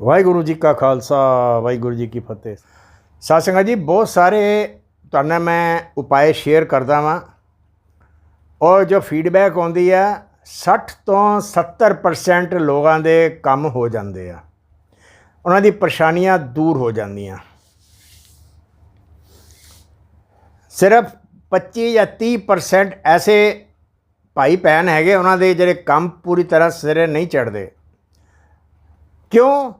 ਵਾਹਿਗੁਰੂ ਜੀ ਕਾ ਖਾਲਸਾ, ਵਾਹਿਗੁਰੂ ਜੀ ਕੀ ਫਤਿਹ। ਸਾਧ ਸੰਗਤ ਜੀ, ਬਹੁਤ ਸਾਰੇ ਤੁਹਾਡੇ ਨਾਲ ਮੈਂ ਉਪਾਅ ਸ਼ੇਅਰ ਕਰਦਾ ਵਾਂ ਔਰ ਜੋ ਫੀਡਬੈਕ ਆਉਂਦੀ ਆ 60 ਤੋਂ 70% ਲੋਕਾਂ ਦੇ ਕੰਮ ਹੋ ਜਾਂਦੇ ਆ। ਉਹਨਾਂ ਦੀ ਪਰੇਸ਼ਾਨੀਆਂ ਦੂਰ ਹੋ ਜਾਂਦੀਆਂ। ਸਿਰਫ 25 ਜਾਂ 30% ਐਸੇ ਭਾਈ ਭੈਣ ਹੈਗੇ, ਉਹਨਾਂ ਦੇ ਜਿਹੜੇ ਕੰਮ ਪੂਰੀ ਤਰ੍ਹਾਂ ਸਿਰੇ ਨਹੀਂ ਚੜਦੇ ਕਿਉਂ?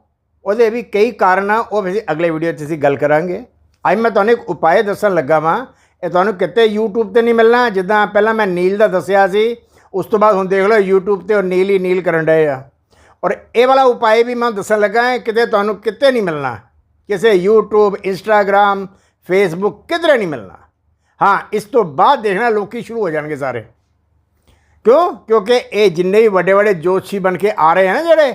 ਉਹਦੇ ਵੀ ਕਈ ਕਾਰਨ ਆ, ਉਹ ਅਸੀਂ ਅਗਲੇ ਵੀਡੀਓ 'ਚ ਅਸੀਂ ਗੱਲ ਕਰਾਂਗੇ। ਅੱਜ ਮੈਂ ਤੁਹਾਨੂੰ ਇੱਕ ਉਪਾਅ ਦੱਸਣ ਲੱਗਾ ਵਾਂ। ਇਹ ਤੁਹਾਨੂੰ ਕਿਤੇ YouTube ਤੇ ਨਹੀਂ ਮਿਲਣਾ। ਜਿੱਦਾਂ ਪਹਿਲਾਂ ਮੈਂ ਨੀਲ ਦਾ ਦੱਸਿਆ ਸੀ, ਉਸ ਤੋਂ ਬਾਅਦ ਹੁਣ ਦੇਖ ਲਓ YouTube ਤੇ ਉਹ ਨੀਲ ਹੀ ਨੀਲ ਕਰਨ ਡਏ ਆ। ਔਰ ਇਹ ਵਾਲਾ ਉਪਾਅ ਵੀ ਮੈਂ ਦੱਸਣ ਲੱਗਾ ਹੈ, ਕਿਤੇ ਤੁਹਾਨੂੰ ਕਿਤੇ ਨਹੀਂ ਮਿਲਣਾ। ਕਿਸੇ YouTube, Instagram, Facebook ਕਿਧਰੇ ਨਹੀਂ ਮਿਲਣਾ। ਹਾਂ, ਇਸ ਤੋਂ ਬਾਅਦ ਦੇਖਣਾ ਲੋਕੀ ਸ਼ੁਰੂ ਹੋ ਜਾਣਗੇ ਸਾਰੇ। ਕਿਉਂ? ਕਿਉਂਕਿ ਇਹ ਜਿੰਨੇ ਵੀ ਵੱਡੇ ਵੱਡੇ ਜੋਤਸ਼ੀ ਬਣ ਕੇ ਆ ਰਹੇ ਹਨ ਜਿਹੜੇ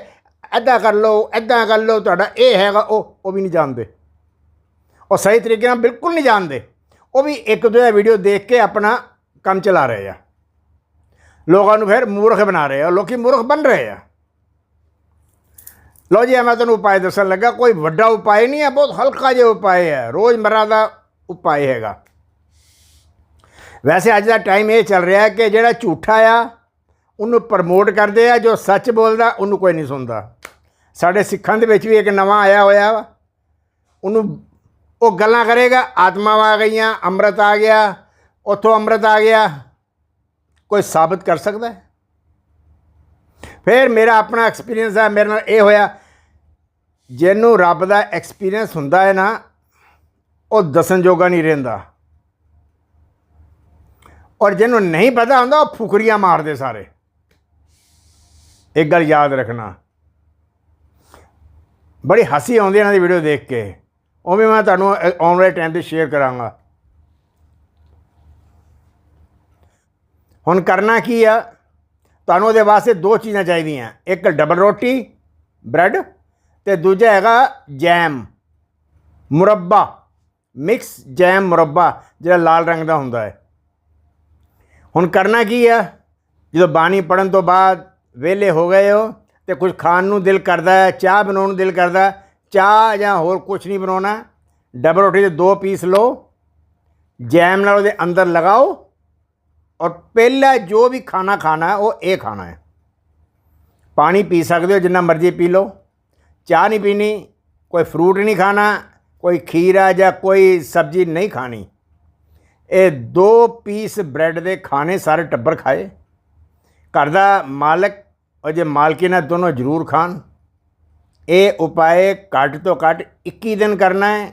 ਐਦਾਂ ਕਰ ਲਓ ਐਦਾਂ ਕਰ ਲਓ, ਤੁਹਾਡਾ ਇਹ ਹੈਗਾ, ਉਹ ਉਹ ਵੀ ਨਹੀਂ ਜਾਣਦੇ। ਉਹ ਸਹੀ ਤਰੀਕੇ ਨਾਲ ਬਿਲਕੁਲ ਨਹੀਂ ਜਾਣਦੇ। ਉਹ ਵੀ ਇੱਕ ਦੋ ਵੀਡੀਓ ਦੇਖ ਕੇ ਆਪਣਾ ਕੰਮ ਚਲਾ ਰਹੇ ਆ। ਲੋਕਾਂ ਨੂੰ ਫਿਰ ਮੂਰਖ ਬਣਾ ਰਹੇ ਆ, ਲੋਕੀ ਮੂਰਖ ਬਣ ਰਹੇ ਆ। ਲੋ ਜੀ ਮੈਂ ਤੁਹਾਨੂੰ ਉਪਾਅ ਦੱਸਣ ਲੱਗਾ, ਕੋਈ ਵੱਡਾ ਉਪਾਅ ਨਹੀਂ ਹੈ, ਬਹੁਤ ਹਲਕਾ ਜਿਹਾ ਉਪਾਅ ਹੈ। ਰੋਜ਼ਮਰਰਾ ਦਾ ਉਪਾਅ ਹੈਗਾ। ਵੈਸੇ ਅੱਜ ਦਾ ਟਾਈਮ ਇਹ ਚੱਲ ਰਿਹਾ ਕਿ ਜਿਹੜਾ ਝੂਠਾ ਆ, ਉਹਨੂੰ ਪ੍ਰਮੋਟ ਕਰਦੇ ਆ, ਜੋ ਸੱਚ ਬੋਲਦਾ, ਉਹਨੂੰ ਕੋਈ ਨਹੀਂ ਸੁਣਦਾ। ਸਾਡੇ ਸਿੱਖਾਂ ਦੇ ਵਿੱਚ ਵੀ ਇੱਕ ਨਵਾਂ ਆਇਆ ਹੋਇਆ ਵਾ। ਉਹਨੂੰ ਉਹ ਗੱਲਾਂ ਕਰੇਗਾ, ਆਤਮਾਵਾਂ ਆ ਗਈਆਂ, ਅੰਮ੍ਰਿਤ ਆ ਗਿਆ, ਉੱਥੋਂ ਅੰਮ੍ਰਿਤ ਆ ਗਿਆ। ਕੋਈ ਸਾਬਤ ਕਰ ਸਕਦਾ ਹੈ? ਫਿਰ ਮੇਰਾ ਆਪਣਾ ਐਕਸਪੀਰੀਅੰਸ ਹੈ ਮੇਰੇ ਨਾਲ ਇਹ ਹੋਇਆ, ਜਿਹਨੂੰ ਰੱਬ ਦਾ ਐਕਸਪੀਰੀਅੰਸ ਹੁੰਦਾ ਹੈ ਨਾ, ਉਹ ਦੱਸਣ ਜੋਗਾ ਨਹੀਂ ਰਹਿੰਦਾ। ਔਰ ਜਿਹਨੂੰ ਨਹੀਂ ਪਤਾ ਹੁੰਦਾ, ਉਹ ਫੁਕਰੀਆਂ ਮਾਰਦੇ ਸਾਰੇ। ਇੱਕ ਗੱਲ ਯਾਦ ਰੱਖਣਾ ਬੜੀ ਹਾਸੀ ਆਉਂਦੀ ਇਹਨਾਂ ਦੀ ਵੀਡੀਓ ਦੇਖ ਕੇ। ਉਹ ਵੀ ਮੈਂ ਤੁਹਾਨੂੰ ਆਉਣ ਵਾਲੇ ਟਾਈਮ ਤੇ ਸ਼ੇਅਰ ਕਰਾਂਗਾ। ਹੁਣ ਕਰਨਾ ਕੀ ਆ? ਤੁਹਾਨੂੰ ਉਹਦੇ ਵਾਸਤੇ ਦੋ ਚੀਜ਼ਾਂ ਚਾਹੀਦੀਆਂ। ਇੱਕ ਡਬਲ ਰੋਟੀ ਬ੍ਰੈਡ ਤੇ ਦੂਜਾ ਹੈਗਾ ਜੈਮ ਮੁਰੱਬਾ। ਮਿਕਸ ਜੈਮ ਮੁਰੱਬਾ, ਜਿਹੜਾ ਲਾਲ ਰੰਗ ਦਾ ਹੁੰਦਾ ਹੈ। ਹੁਣ ਕਰਨਾ ਕੀ ਆ? ਜਦੋਂ ਬਾਣੀ ਪੜਨ ਤੋਂ ਬਾਅਦ ਵਿਹਲੇ ਹੋ ਗਏ ਹੋ ਤੇ ਕੁਝ ਖਾਣ ਨੂੰ ਦਿਲ ਕਰਦਾ ਹੈ, ਚਾਹ ਬਣਾਉਣ ਨੂੰ ਦਿਲ ਕਰਦਾ ਚਾਹ ਜਾਂ ਹੋਰ ਕੁਝ ਨਹੀਂ ਬਣਾਉਣਾ। ਡਬਲ ਰੋਟੀ ਦੇ ਦੋ ਪੀਸ ਲਓ, ਜੈਮ ਨਾਲ ਉਹਦੇ ਅੰਦਰ ਲਗਾਓ ਔਰ ਪਹਿਲਾ ਜੋ ਵੀ ਖਾਣਾ ਖਾਣਾ ਉਹ ਇਹ ਖਾਣਾ ਹੈ। ਪਾਣੀ ਪੀ ਸਕਦੇ ਹੋ, ਜਿੰਨਾ ਮਰਜ਼ੀ ਪੀ ਲਓ। ਚਾਹ ਨਹੀਂ ਪੀਣੀ, ਕੋਈ ਫਰੂਟ ਨਹੀਂ ਖਾਣਾ, ਕੋਈ ਖੀਰਾ ਜਾਂ ਕੋਈ ਸਬਜ਼ੀ ਨਹੀਂ ਖਾਣੀ। ਇਹ ਦੋ ਪੀਸ ਬ੍ਰੈਡ ਦੇ ਖਾਣੇ ਸਾਰੇ ਟੱਬਰ ਖਾਏ। ਘਰ ਦਾ ਮਾਲਕ ਔਰ ਜੇ ਮਾਲਕੀਨ ਹੈ ਦੋਨੋਂ ਜ਼ਰੂਰ ਖਾਣ, ਇਹ ਉਪਾਏ ਘੱਟ ਤੋਂ ਘੱਟ 21 ਦਿਨ ਕਰਨਾ ਹੈ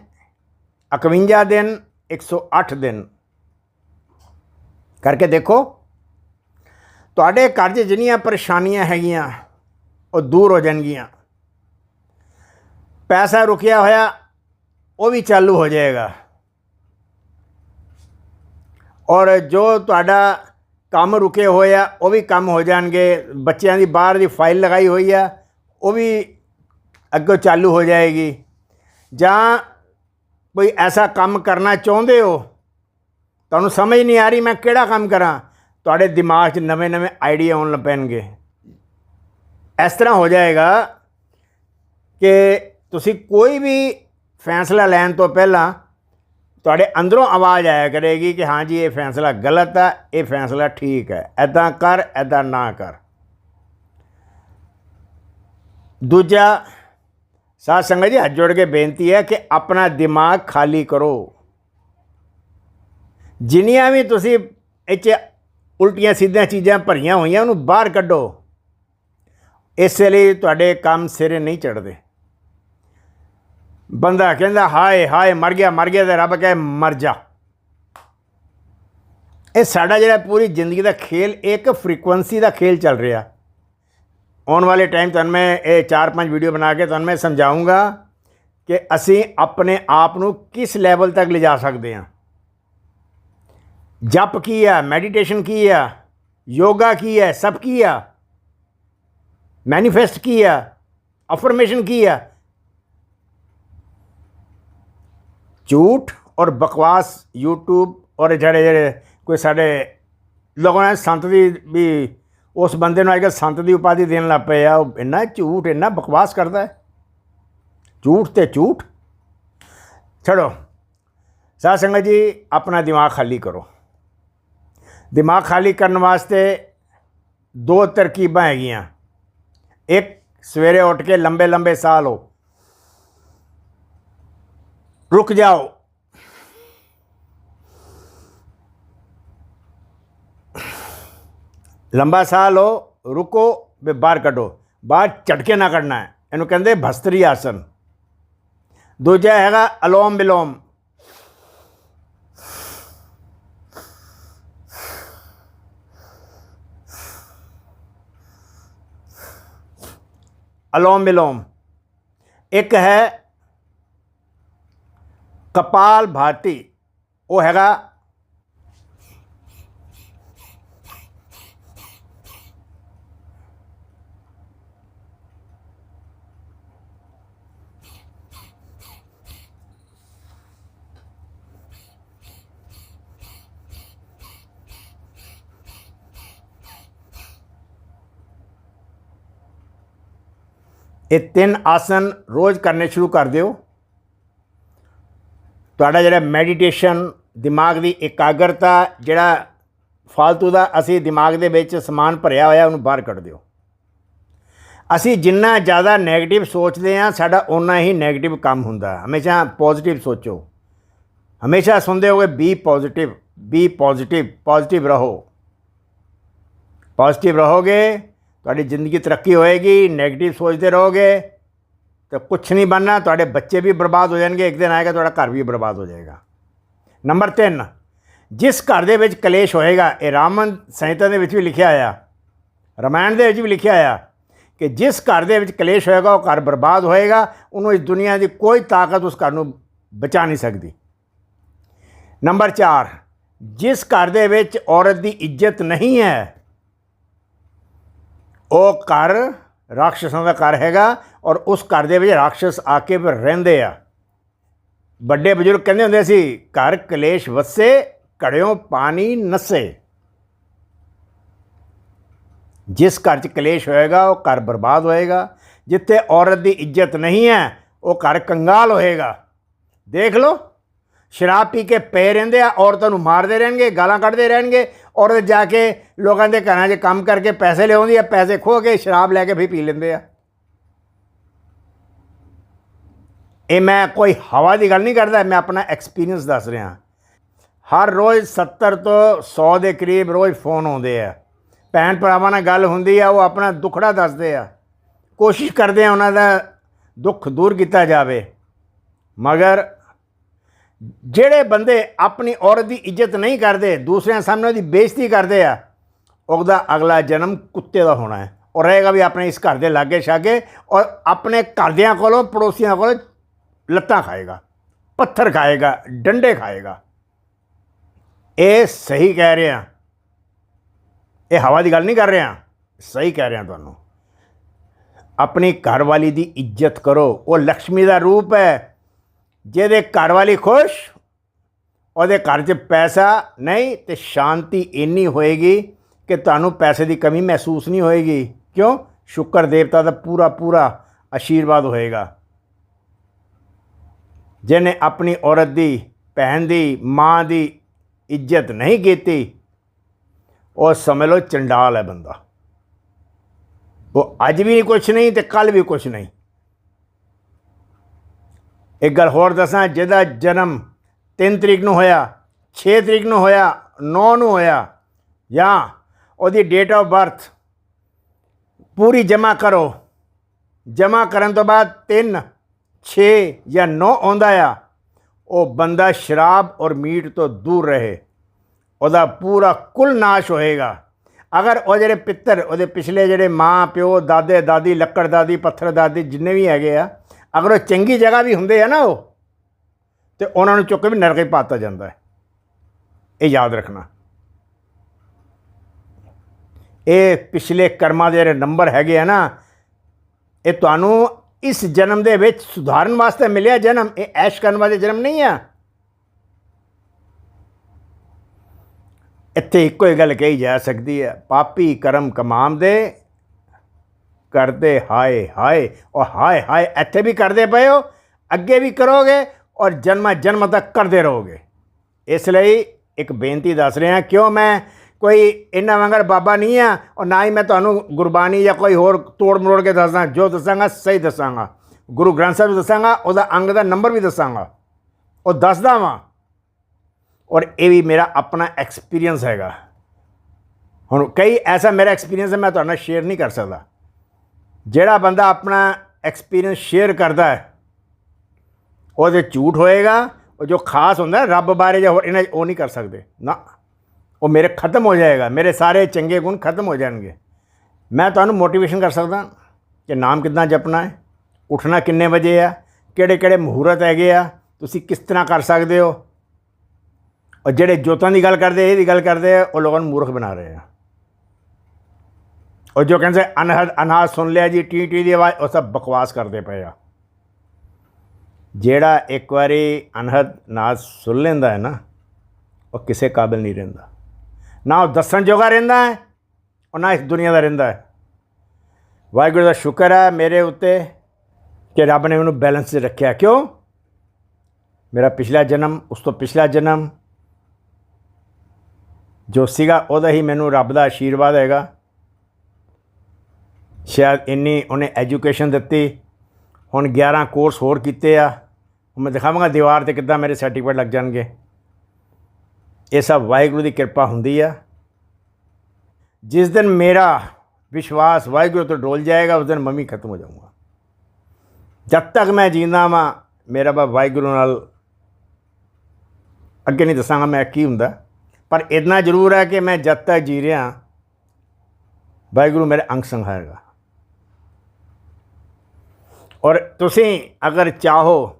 51 ਦਿਨ 108 ਦਿਨ। ਕਰਕੇ ਦੇਖੋ, ਤੁਹਾਡੇ ਘਰ 'ਚ ਜਿੰਨੀਆਂ ਪਰੇਸ਼ਾਨੀਆਂ ਹੈਗੀਆਂ, ਉਹ ਦੂਰ ਹੋ ਜਾਣਗੀਆਂ। ਪੈਸਾ ਰੁਕਿਆ ਹੋਇਆ, ਉਹ ਵੀ ਚਾਲੂ ਹੋ ਜਾਏਗਾ। ਔਰ ਜੋ ਤੁਹਾਡਾ ਕੰਮ ਰੁਕੇ ਹੋਏ ਆ, ਉਹ ਵੀ ਕੰਮ ਹੋ ਜਾਣਗੇ। ਬੱਚਿਆਂ ਦੀ ਬਾਹਰ ਦੀ ਫਾਈਲ ਲਗਾਈ ਹੋਈ ਆ, ਉਹ ਵੀ ਅੱਗੋਂ ਚਾਲੂ ਹੋ ਜਾਏਗੀ। ਜਾਂ ਕੋਈ ਐਸਾ ਕੰਮ ਕਰਨਾ ਚਾਹੁੰਦੇ ਹੋ, ਤੁਹਾਨੂੰ ਸਮਝ ਨਹੀਂ ਆ ਰਹੀ ਮੈਂ ਕਿਹੜਾ ਕੰਮ ਕਰਾਂ, ਤੁਹਾਡੇ ਦਿਮਾਗ 'ਚ ਨਵੇਂ-ਨਵੇਂ ਆਈਡੀਆ ਆਉਣ ਲੱਗ ਪੈਣਗੇ। ਇਸ ਤਰ੍ਹਾਂ ਹੋ ਜਾਏਗਾ ਕਿ ਤੁਸੀਂ ਕੋਈ ਵੀ ਫੈਸਲਾ ਲੈਣ ਤੋਂ ਪਹਿਲਾਂ ਤੁਹਾਡੇ ਅੰਦਰੋਂ ਆਵਾਜ਼ ਆਇਆ ਕਰੇਗੀ ਕਿ ਹਾਂ ਜੀ, ਇਹ ਫੈਸਲਾ ਗਲਤ ਹੈ, ਇਹ ਫੈਸਲਾ ਠੀਕ ਹੈ। ਐਦਾਂ ਕਰ ਐਦਾਂ ਨਾ ਕਰ। ਦੂਜਾ, ਸਾਧ ਸੰਗਤ ਜੀ, ਹੱਥ ਜੋੜ ਕੇ ਬੇਨਤੀ ਹੈ ਕਿ ਆਪਣਾ ਦਿਮਾਗ ਖਾਲੀ ਕਰੋ। ਜਿੰਨੀਆਂ ਵੀ ਤੁਸੀਂ ਇਹ 'ਚ ਉਲਟੀਆਂ ਸਿੱਧੀਆਂ ਚੀਜ਼ਾਂ ਭਰੀਆਂ ਹੋਈਆਂ, ਉਹਨੂੰ ਬਾਹਰ ਕੱਢੋ। ਇਸ ਲਈ ਤੁਹਾਡੇ ਕੰਮ ਸਿਰੇ ਨਹੀਂ ਚੜਦੇ ਬੰਦਾ ਕਹਿੰਦਾ ਹਾਏ ਹਾਏ ਮਰ ਗਿਆ ਮਰ ਗਿਆ ਤੇ ਰੱਬ ਕਹੇ ਮਰ ਜਾ ਇਹ ਸਾਡਾ ਜਿਹੜਾ ਪੂਰੀ ਜ਼ਿੰਦਗੀ ਦਾ ਖੇਲ ਇੱਕ ਫ੍ਰੀਕੁਐਂਸੀ ਦਾ ਖੇਲ ਚੱਲ ਰਿਹਾ ਆਉਣ ਵਾਲੇ ਟਾਈਮ ਤੁਹਾਨੂੰ ਮੈਂ ਇਹ 4-5 ਵੀਡੀਓ ਬਣਾ ਕੇ ਤੁਹਾਨੂੰ ਮੈਂ ਸਮਝਾਉਂਗਾ ਕਿ ਅਸੀਂ ਆਪਣੇ ਆਪ ਨੂੰ ਕਿਸ ਲੈਵਲ ਤੱਕ ਲਿਜਾ ਸਕਦੇ ਹਾਂ ਜਪ ਕੀ ਹੈ ਮੈਡੀਟੇਸ਼ਨ ਕੀ ਹੈ ਯੋਗਾ ਕੀ ਹੈ ਸਭ ਕੀ ਹੈ ਮੈਨੀਫੈਸਟ ਕੀ ਹੈ ਅਫਰਮੇਸ਼ਨ ਕੀ ਹੈ ਝੂਠ ਔਰ ਬਕਵਾਸ YouTube ਔਰ ਜਿਹੜੇ ਜਿਹੜੇ ਕੋਈ ਸਾਡੇ ਲੋਕਾਂ ਨੇ ਸੰਤ ਦੀ ਵੀ ਉਸ ਬੰਦੇ ਨੂੰ ਅੱਜ ਕੱਲ੍ਹ ਸੰਤ ਦੀ ਉਪਾਧੀ ਦੇਣ ਲੱਗ ਪਏ ਆ, ਉਹ ਇੰਨਾ ਝੂਠ, ਇੰਨਾ ਬਕਵਾਸ ਕਰਦਾ ਹੈ। ਝੂਠ ਤੇ ਝੂਠ। ਛੱਡੋ। ਸਾਧ ਸੰਗਤ ਜੀ, ਆਪਣਾ ਦਿਮਾਗ ਖਾਲੀ ਕਰੋ। ਦਿਮਾਗ ਖਾਲੀ ਕਰਨ ਵਾਸਤੇ ਦੋ ਤਰਕੀਬਾਂ ਹੈਗੀਆਂ। ਇੱਕ, ਸਵੇਰੇ ਉੱਠ ਕੇ ਲੰਬੇ ਲੰਬੇ ਸਾਹ ਲਓ। ਰੁਕ ਜਾਓ। ਲੰਬਾ ਸਾਹ ਲਓ, ਰੁਕੋ, ਵੀ ਬਾਹਰ ਕੱਢੋ। ਬਾਹਰ ਝਟਕੇ ਨਾ ਕੱਢਣਾ ਹੈ। ਇਹਨੂੰ ਕਹਿੰਦੇ ਭਸਤਰੀ ਆਸਨ ਦੂਜਾ ਹੈਗਾ ਅਲੋਮ ਬਿਲੋਮ। ਅਲੋਮ ਵਿਲੋਮ ਇੱਕ ਹੈ ਕਪਾਲ ਭਾਤੀ ਉਹ ਹੈਗਾ ਇਹ ਤਿੰਨ ਆਸਨ ਰੋਜ਼ ਕਰਨੇ ਸ਼ੁਰੂ ਕਰ ਦਿਓ ਤੁਹਾਡਾ ਜਿਹੜਾ ਮੈਡੀਟੇਸ਼ਨ ਦਿਮਾਗ ਦੀ ਇਕਾਗਰਤਾ, ਜਿਹੜਾ ਫालतू ਦਾ ਅਸੀਂ ਦਿਮਾਗ ਦੇ ਵਿੱਚ ਸਮਾਨ ਭਰਿਆ ਹੋਇਆ, ਉਹਨੂੰ ਬਾਹਰ ਕੱਢ ਦਿਓ। ਅਸੀਂ ਜਿੰਨਾ ਜ਼ਿਆਦਾ ਨੈਗੇਟਿਵ ਸੋਚਦੇ ਆ ਸਾਡਾ ਉਨਾ ਹੀ ਨੈਗੇਟਿਵ ਕੰਮ ਹੁੰਦਾ। ਹਮੇਸ਼ਾ ਪੋਜ਼ਿਟਿਵ ਸੋਚੋ। ਹਮੇਸ਼ਾ ਸੁਣਦੇ ਹੋਗੇ be positive be positive positive ਰਹੋ। ਪੋਜ਼ਿਟਿਵ ਰਹੋਗੇ, ਤੁਹਾਡੀ ਜ਼ਿੰਦਗੀ ਤਰੱਕੀ ਹੋਏਗੀ ਨੈਗੇਟਿਵ ਸੋਚਦੇ ਰਹੋਗੇ। ਤਾਂ ਕੁਛ ਨਹੀਂ ਬਣਨਾ, ਤੁਹਾਡੇ ਬੱਚੇ ਵੀ ਬਰਬਾਦ ਹੋ ਜਾਣਗੇ, ਇੱਕ ਦਿਨ ਆਏਗਾ ਤੁਹਾਡਾ ਘਰ ਵੀ ਬਰਬਾਦ ਹੋ ਜਾਏਗਾ। ਨੰਬਰ 3 ਜਿਸ ਘਰ ਦੇ ਵਿੱਚ ਕਲੇਸ਼ ਹੋਏਗਾ, ਇਹ ਰਾਮਨ ਸੰਹਿਤਾ ਦੇ ਵਿੱਚ ਵੀ ਲਿਖਿਆ ਆਇਆ ਰਮਾਇਣ ਦੇ ਵਿੱਚ ਵੀ ਲਿਖਿਆ ਆਇਆ ਕਿ ਜਿਸ ਘਰ ਦੇ ਵਿੱਚ ਕਲੇਸ਼ ਹੋਏਗਾ, ਉਹ ਘਰ ਬਰਬਾਦ ਹੋਏਗਾ, ਉਹਨੂੰ ਇਸ ਦੁਨੀਆ ਦੀ ਕੋਈ ਤਾਕਤ ਉਸ ਘਰ ਨੂੰ ਬਚਾ ਨਹੀਂ ਸਕਦੀ। ਨੰਬਰ 4 ਜਿਸ ਘਰ ਦੇ ਵਿੱਚ ਔਰਤ ਦੀ ਇੱਜ਼ਤ ਨਹੀਂ ਹੈ, ਉਹ ਘਰ ਰਾਖਸ਼ਾਂ ਦਾ ਘਰ ਹੈਗਾ ਔਰ ਉਸ ਘਰ ਦੇ ਵਿੱਚ ਰਾਖਸ਼ ਆ ਕੇ ਫਿਰ ਰਹਿੰਦੇ ਆ। ਵੱਡੇ ਬਜ਼ੁਰਗ ਕਹਿੰਦੇ ਹੁੰਦੇ ਸੀ, ਘਰ ਕਲੇਸ਼ ਵਸੇ, ਘੜਿਓ ਪਾਣੀ ਨਸੇ। ਜਿਸ ਘਰ 'ਚ ਕਲੇਸ਼ ਹੋਏਗਾ, ਉਹ ਘਰ ਬਰਬਾਦ ਹੋਏਗਾ। ਜਿੱਥੇ ਔਰਤ ਦੀ ਇੱਜ਼ਤ ਨਹੀਂ ਹੈ, ਉਹ ਘਰ ਕੰਗਾਲ ਹੋਏਗਾ। ਦੇਖ ਲਓ। ਸ਼ਰਾਬ ਪੀ ਕੇ ਪਏ ਰਹਿੰਦੇ ਆ, ਔਰਤਾਂ ਨੂੰ ਮਾਰਦੇ ਰਹਿਣਗੇ, ਗਾਲਾਂ ਕੱਢਦੇ ਰਹਿਣਗੇ, ਔਰਤ ਜਾ ਕੇ ਲੋਕਾਂ ਦੇ ਘਰਾਂ 'ਚ ਕੰਮ ਕਰਕੇ ਪੈਸੇ ਲਿਆਉਂਦੀ ਆ, ਪੈਸੇ ਖੋ ਕੇ ਸ਼ਰਾਬ ਲੈ ਕੇ ਵੀ ਪੀ ਲੈਂਦੇ ਆ। ਇਹ ਮੈਂ ਕੋਈ ਹਵਾ ਦੀ ਗੱਲ ਨਹੀਂ ਕਰਦਾ, ਮੈਂ ਆਪਣਾ ਐਕਸਪੀਰੀਅੰਸ ਦੱਸ ਰਿਹਾ। ਹਰ ਰੋਜ਼ 70 ਤੋਂ 100 ਦੇ ਕਰੀਬ ਰੋਜ਼ ਫੋਨ ਆਉਂਦੇ ਆ। ਭੈਣ ਭਰਾਵਾਂ ਨਾਲ ਗੱਲ ਹੁੰਦੀ ਆ, ਉਹ ਆਪਣਾ ਦੁੱਖੜਾ ਦੱਸਦੇ ਆ। ਕੋਸ਼ਿਸ਼ ਕਰਦੇ ਆ ਉਹਨਾਂ ਦਾ ਦੁੱਖ ਦੂਰ ਕੀਤਾ ਜਾਵੇ। ਮਗਰ ਜਿਹੜੇ ਬੰਦੇ ਆਪਣੀ ਔਰਤ ਦੀ ਇੱਜ਼ਤ ਨਹੀਂ ਕਰਦੇ, ਦੂਸਰਿਆਂ ਸਾਹਮਣੇ ਉਹਦੀ ਬੇਇੱਜ਼ਤੀ ਕਰਦੇ ਆ, ਉਹਦਾ ਅਗਲਾ ਜਨਮ ਕੁੱਤੇ ਦਾ ਹੋਣਾ ਹੈ। ਔਰ ਰਹੇਗਾ ਵੀ ਆਪਣੇ ਇਸ ਘਰ ਦੇ ਲਾਗੇ ਛਾਗੇ ਔਰ ਆਪਣੇ ਘਰਦਿਆਂ ਕੋਲੋਂ, ਪੜੋਸੀਆਂ ਕੋਲੋਂ ਲੱਤਾਂ ਖਾਏਗਾ, ਪੱਥਰ ਖਾਏਗਾ, ਡੰਡੇ ਖਾਏਗਾ। ਇਹ ਸਹੀ ਕਹਿ ਰਿਹਾ। ਇਹ ਹਵਾ ਦੀ ਗੱਲ ਨਹੀਂ ਕਰ ਰਿਹਾ। ਸਹੀ ਕਹਿ ਰਿਹਾ ਤੁਹਾਨੂੰ। ਆਪਣੀ ਘਰਵਾਲੀ ਦੀ ਇੱਜ਼ਤ ਕਰੋ। ਉਹ ਲక్ష్ਮੀ ਦਾ ਰੂਪ ਹੈ। ਜਿਹਦੇ ਘਰ ਵਾਲੀ ਖੁਸ਼, ਉਹਦੇ ਘਰ 'ਚ ਪੈਸਾ ਨਹੀਂ ਤੇ ਸ਼ਾਂਤੀ ਇੰਨੀ ਹੋਏਗੀ ਕਿ ਤੁਹਾਨੂੰ ਪੈਸੇ ਦੀ ਕਮੀ ਮਹਿਸੂਸ ਨਹੀਂ ਹੋਏਗੀ। ਕਿਉਂ? ਸ਼ੁਕਰ ਦੇਵਤਾ ਦਾ ਪੂਰਾ ਪੂਰਾ ਆਸ਼ੀਰਵਾਦ ਹੋਏਗਾ। ਜਿਹਨੇ ਆਪਣੀ ਔਰਤ ਦੀ, ਭੈਣ ਦੀ, ਮਾਂ ਦੀ ਇੱਜ਼ਤ ਨਹੀਂ ਕੀਤੀ, ਉਹ ਸਮਝ ਲਓ ਚੰਡਾਲ ਹੈ ਬੰਦਾ। ਉਹ ਅੱਜ ਵੀ ਨਹੀਂ ਕੁਛ ਨਹੀਂ ਤੇ ਕੱਲ ਵੀ ਕੁਛ ਨਹੀਂ। ਇੱਕ ਗੱਲ ਹੋਰ ਦੱਸਾਂ, ਜਿਹਦਾ ਜਨਮ 3 ਤਰੀਕ ਨੂੰ ਹੋਇਆ 6 ਤਰੀਕ ਨੂੰ ਹੋਇਆ 9 ਨੂੰ ਹੋਇਆ, ਜਾਂ ਉਹਦੀ ਡੇਟ ਆਫ ਬਰਥ ਪੂਰੀ ਜਮ੍ਹਾਂ ਕਰੋ। ਜਮ੍ਹਾਂ ਕਰਨ ਤੋਂ ਬਾਅਦ 3 6 ਜਾਂ 9 ਆਉਂਦਾ ਆ, ਉਹ ਬੰਦਾ ਸ਼ਰਾਬ ਔਰ ਮੀਟ ਤੋਂ ਦੂਰ ਰਹੇ। ਉਹਦਾ ਪੂਰਾ ਕੁੱਲ ਨਾਸ਼ ਹੋਏਗਾ। ਅਗਰ ਉਹ ਜਿਹੜੇ ਪਿੱਤਰ, ਉਹਦੇ ਪਿਛਲੇ ਜਿਹੜੇ ਮਾਂ, ਪਿਓ, ਦਾਦੇ, ਦਾਦੀ, ਲੱਕੜ ਦਾਦੀ, ਪੱਥਰ ਦਾਦੀ, ਜਿੰਨੇ ਵੀ ਹੈਗੇ ਆ ਅਗਰ ਉਹ ਚੰਗੀ ਜਗ੍ਹਾ ਵੀ ਹੁੰਦੇ ਆ ਨਾ ਉਹ, ਤੇ ਉਹਨਾਂ ਨੂੰ ਚੁੱਕ ਕੇ ਵੀ ਨਰਕੇ ਪਾਤਾ ਜਾਂਦਾ ਹੈ। ਇਹ ਯਾਦ ਰੱਖਣਾ। ਇਹ ਪਿਛਲੇ ਕਰਮਾਂ ਦੇ ਜਿਹੜੇ ਨੰਬਰ ਹੈਗੇ ਆ ਨਾ, ਇਹ ਤੁਹਾਨੂੰ ਇਸ ਜਨਮ ਦੇ ਵਿੱਚ ਸੁਧਾਰਨ ਵਾਸਤੇ ਮਿਲਿਆ ਜਨਮ। ਇਹ ਐਸ਼ ਕਰਨ ਵਾਲੇ ਜਨਮ ਨਹੀਂ ਆ। ਇੱਥੇ ਇੱਕੋ ਹੀ ਗੱਲ ਕਹੀ ਜਾ ਸਕਦੀ ਹੈ, ਪਾਪੀ ਕਰਮ ਕਮਾਮ ਦੇ ਕਰਦੇ ਹਾਏ ਹਾਏ, ਉਹ ਹਾਏ ਹਾਏ, ਇੱਥੇ ਵੀ ਕਰਦੇ ਪਏ ਹੋ, ਅੱਗੇ ਵੀ ਕਰੋਗੇ ਔਰ ਜਨਮ ਜਨਮ ਤੱਕ ਕਰਦੇ ਰਹੋਗੇ। ਇਸ ਲਈ ਇੱਕ ਬੇਨਤੀ ਦੱਸ ਰਿਹਾ, ਕਿਉਂ ਮੈਂ ਕੋਈ ਇਹਨਾਂ ਵਾਂਗਰ ਬਾਬਾ ਨਹੀਂ ਆ ਔਰ ਨਾ ਹੀ ਮੈਂ ਤੁਹਾਨੂੰ ਗੁਰਬਾਣੀ ਜਾਂ ਕੋਈ ਹੋਰ ਤੋੜ ਮਰੋੜ ਕੇ ਦੱਸਦਾ, ਜੋ ਦੱਸਾਂਗਾ ਸਹੀ ਦੱਸਾਂਗਾ। ਗੁਰੂ ਗ੍ਰੰਥ ਸਾਹਿਬ ਦੱਸਾਂਗਾ, ਉਹਦਾ ਅੰਗ ਦਾ ਨੰਬਰ ਵੀ ਦੱਸਾਂਗਾ। ਉਹ ਦੱਸਦਾ ਵਾਂ। ਔਰ ਇਹ ਵੀ ਮੇਰਾ ਆਪਣਾ ਐਕਸਪੀਰੀਅੰਸ ਹੈਗਾ। ਹੁਣ ਕਈ ਐਸਾ ਮੇਰਾ ਐਕਸਪੀਰੀਅੰਸ ਹੈ, ਮੈਂ ਤੁਹਾਡੇ ਨਾਲ ਸ਼ੇਅਰ ਨਹੀਂ ਕਰ ਸਕਦਾ। ਜਿਹੜਾ ਬੰਦਾ ਆਪਣਾ ਐਕਸਪੀਰੀਅੰਸ ਸ਼ੇਅਰ ਕਰਦਾ ਹੈ, ਉਹਦੇ ਝੂਠ ਹੋਏਗਾ, ਉਹ ਜੋ ਖਾਸ ਹੁੰਦਾ ਰੱਬ ਬਾਰੇ ਜਾਂ ਹੋਰ ਇਹਨਾਂ 'ਚ ਉਹ ਨਹੀਂ ਕਰ ਸਕਦੇ। ਨਾ, ਉਹ ਮੇਰੇ ਖਤਮ ਹੋ ਜਾਏਗਾ, ਮੇਰੇ ਸਾਰੇ ਚੰਗੇ ਗੁਣ ਖਤਮ ਹੋ ਜਾਣਗੇ। ਮੈਂ ਤੁਹਾਨੂੰ ਮੋਟੀਵੇਸ਼ਨ ਕਰ ਸਕਦਾ ਕਿ ਨਾਮ ਕਿੱਦਾਂ ਜਪਣਾ ਹੈ, ਉੱਠਣਾ ਕਿੰਨੇ ਵਜੇ ਆ, ਕਿਹੜੇ ਕਿਹੜੇ ਮਹੂਰਤ ਹੈਗੇ ਆ, ਤੁਸੀਂ ਕਿਸ ਤਰ੍ਹਾਂ ਕਰ ਸਕਦੇ ਹੋ। ਔਰ ਜਿਹੜੇ ਜੋਤਾਂ ਦੀ ਗੱਲ ਕਰਦੇ ਇਹਦੀ ਗੱਲ ਕਰਦੇ ਆ, ਉਹ ਲੋਕਾਂ ਨੂੰ ਮੂਰਖ ਬਣਾ ਰਹੇ ਆ। ਉਹ ਜੋ ਕਹਿੰਦੇ ਅਨਹਦ ਅਨਾਜ ਸੁਣ ਲਿਆ ਜੀ ਟੀ ਟੀ ਦੀ ਆਵਾਜ਼ ਉਹ ਸਭ ਬਕਵਾਸ ਕਰਦੇ ਪਏ ਆ ਜਿਹੜਾ ਇੱਕ ਵਾਰੀ ਅਨਹਦ ਨਾਜ਼ ਸੁਣ ਲੈਂਦਾ ਹੈ ਨਾ ਉਹ ਕਿਸੇ ਕਾਬਿਲ ਨਹੀਂ ਰਹਿੰਦਾ ਨਾ ਉਹ ਦੱਸਣ ਜੋਗਾ ਰਹਿੰਦਾ ਹੈ ਉਹ ਨਾ ਇਸ ਦੁਨੀਆ ਦਾ ਰਹਿੰਦਾ ਹੈ ਵਾਹਿਗੁਰੂ ਦਾ ਸ਼ੁਕਰ ਹੈ ਮੇਰੇ ਉੱਤੇ ਕਿ ਰੱਬ ਨੇ ਮੈਨੂੰ ਬੈਲੈਂਸ 'ਚ ਰੱਖਿਆ ਕਿਉਂ ਮੇਰਾ ਪਿਛਲਾ ਜਨਮ ਉਸ ਤੋਂ ਪਿਛਲਾ ਜਨਮ ਜੋ ਸੀਗਾ ਉਹਦਾ ਹੀ ਮੈਨੂੰ ਰੱਬ ਦਾ ਆਸ਼ੀਰਵਾਦ ਹੈਗਾ ਸ਼ਾਇਦ ਇੰਨੀ ਉਹਨੇ ਐਜੂਕੇਸ਼ਨ ਦਿੱਤੀ। ਹੁਣ 11 ਕੋਰਸ ਹੋਰ ਕੀਤੇ ਆ। ਮੈਂ ਦਿਖਾਵਾਂਗਾ ਦੀਵਾਰ ਤੇ ਕਿੱਦਾਂ ਮੇਰੇ ਸਰਟੀਫਿਕੇਟ ਲੱਗ ਜਾਣਗੇ। ਇਹ ਸਭ ਵਾਹਿਗੁਰੂ ਦੀ ਕਿਰਪਾ ਹੁੰਦੀ ਆ। ਜਿਸ ਦਿਨ ਮੇਰਾ ਵਿਸ਼ਵਾਸ ਵਾਹਿਗੁਰੂ ਤੋਂ ਡੋਲ ਜਾਏਗਾ, ਉਸ ਦਿਨ ਮੰਮੀ ਖਤਮ ਹੋ ਜਾਊਂਗਾ। ਜਦ ਤੱਕ ਮੈਂ ਜੀਂਦਾ ਵਾਂ, ਮੇਰਾ ਬਾ ਵਾਹਿਗੁਰੂ ਨਾਲ ਅੱਗੇ ਨਹੀਂ ਦੱਸਾਂਗਾ ਮੈਂ ਕੀ ਹੁੰਦਾ। ਪਰ ਇਤਨਾ ਜ਼ਰੂਰ ਹੈ ਕਿ ਮੈਂ ਜਦ ਤੱਕ ਜੀ ਰਿਹਾ, ਵਾਹਿਗੁਰੂ ਮੇਰੇ ਅੰਗ ਸੰਗ ਹੈਗਾ ਔਰ ਤੁਸੀਂ ਅਗਰ ਚਾਹੋ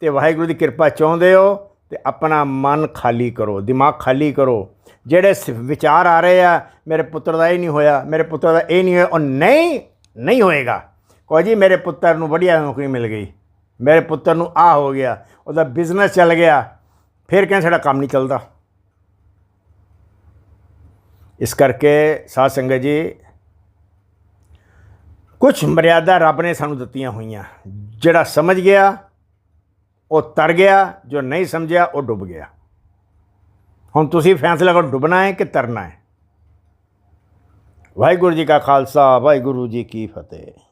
ਤੇ ਵਾਹਿਗੁਰੂ ਦੀ ਕਿਰਪਾ ਚਾਹੁੰਦੇ ਹੋ ਤੇ ਆਪਣਾ ਮਨ ਖਾਲੀ ਕਰੋ, ਦਿਮਾਗ ਖਾਲੀ ਕਰੋ। ਜਿਹੜੇ ਸ- ਵਿਚਾਰ ਆ ਰਹੇ ਆ, ਮੇਰੇ ਪੁੱਤਰ ਦਾ ਇਹ ਨਹੀਂ ਹੋਇਆ, ਮੇਰੇ ਪੁੱਤਰ ਦਾ ਇਹ ਨਹੀਂ ਹੋਇਆ, ਉਹ ਨਹੀਂ ਨਹੀਂ ਹੋਏਗਾ। ਕਹੋ ਜੀ, ਮੇਰੇ ਪੁੱਤਰ ਨੂੰ ਵਧੀਆ ਨੌਕਰੀ ਮਿਲ ਗਈ। ਮੇਰੇ ਪੁੱਤਰ ਨੂੰ ਆ ਹੋ ਗਿਆ, ਉਹਦਾ ਬਿਜ਼ਨਸ ਚੱਲ ਗਿਆ। ਫਿਰ ਕਹਿੰਦੇ ਸਾਡਾ ਕੰਮ ਨਹੀਂ ਚੱਲਦਾ। ਇਸ ਕਰਕੇ ਸਾਧ ਸੰਗਤ ਜੀ ਕੁਝ ਮਰਿਆਦਾ ਰੱਬ ਨੇ ਸਾਨੂੰ ਦਿੱਤੀਆਂ ਹੋਈਆਂ। ਜਿਹੜਾ ਸਮਝ ਗਿਆ, ਉਹ ਤਰ ਗਿਆ, ਜੋ ਨਹੀਂ ਸਮਝਿਆ, ਉਹ ਡੁੱਬ ਗਿਆ। ਹੁਣ ਤੁਸੀਂ ਫੈਸਲਾ ਕਰੋ, ਡੁੱਬਣਾ ਹੈ ਕਿ ਤਰਨਾ ਹੈ? ਵਾਹਿਗੁਰੂ ਜੀ ਕਾ ਖਾਲਸਾ, ਵਾਹਿਗੁਰੂ ਜੀ ਕੀ ਫਤਿਹ।